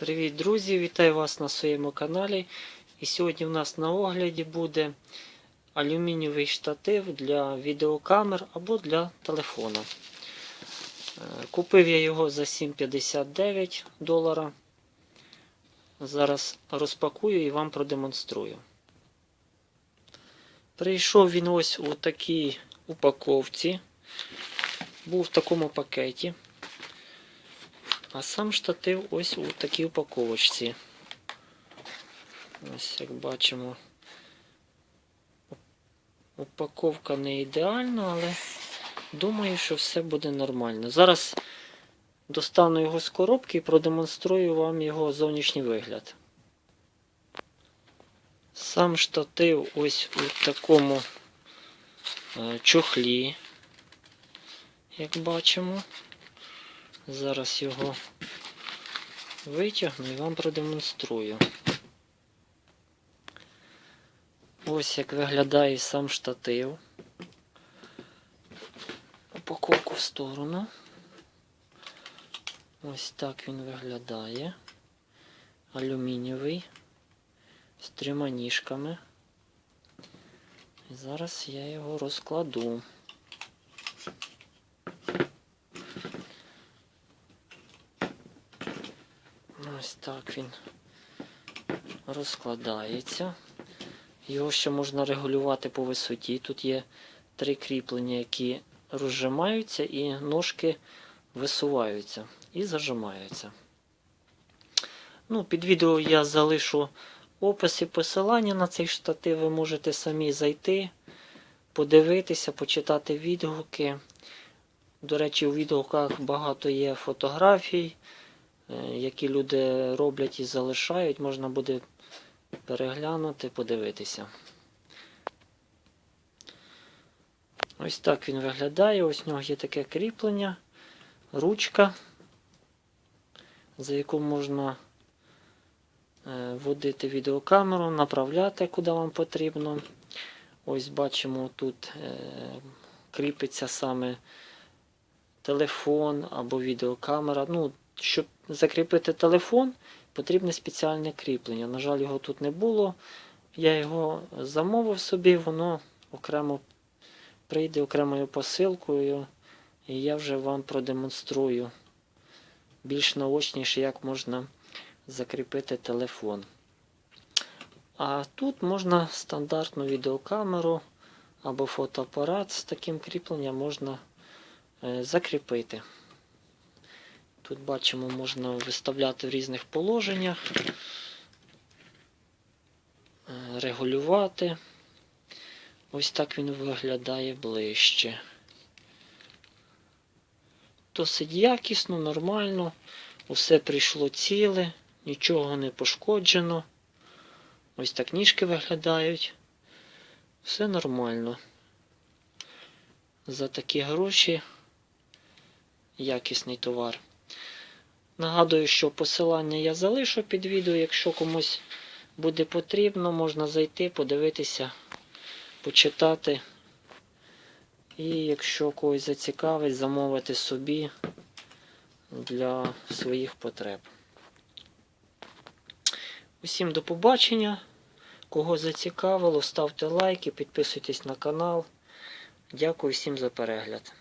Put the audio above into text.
Привіт, друзі! Вітаю вас на своєму каналі. І сьогодні в нас на огляді буде алюмінієвий штатив для відеокамер або для телефона. Е, Купив я його за 7,59 долара. Зараз розпакую і вам продемонструю. Прийшов він ось у такій упаковці. Був в такому пакеті. А сам штатив ось у такій упаковочці. Ось як бачимо. Упаковка не ідеальна, але думаю, що все буде нормально. Зараз достану його з коробки і продемонструю вам його зовнішній вигляд. Сам штатив ось у такому е, чохлі, як бачимо. Зараз його витягну і вам продемонструю. Ось як виглядає сам штатив. Упаковку в сторону. Ось так він виглядає. Алюмінієвий. З трьома ніжками. І зараз я його розкладу. Ось так він розкладається. Його ще можна регулювати по висоті. Тут є три кріплення, які розжимаються і ножки висуваються і зажимаються. Ну, Під відео я залишу опис і посилання на цей штатив. Ви можете самі зайти, подивитися, почитати відгуки. До речі, у відгуках багато є фотографій які люди роблять і залишають, можна буде переглянути, подивитися. Ось так він виглядає. Ось у нього є таке кріплення, ручка, за яку можна е, вводити відеокамеру, направляти, куди вам потрібно. Ось бачимо, тут е, кріпиться саме телефон або відеокамера. Ну, щоб закріпити телефон, потрібне спеціальне кріплення. На жаль, його тут не було. Я його замовив собі, воно окремо прийде окремою посилкою, і я вже вам продемонструю більш наочніше, як можна закріпити телефон. А тут можна стандартну відеокамеру або фотоапарат з таким кріпленням можна е, закріпити. Тут бачимо, можна виставляти в різних положеннях, е, регулювати. Ось так він виглядає ближче. Досить якісно, нормально, усе прийшло ціле, нічого не пошкоджено. Ось так ніжки виглядають. Все нормально. За такі гроші якісний товар. Нагадую, що посилання я залишу під відео. Якщо комусь буде потрібно, можна зайти, подивитися, почитати. І якщо когось зацікавить, замовити собі для своїх потреб. Усім до побачення. Кого зацікавило, ставте лайки, підписуйтесь на канал. Дякую всім за перегляд.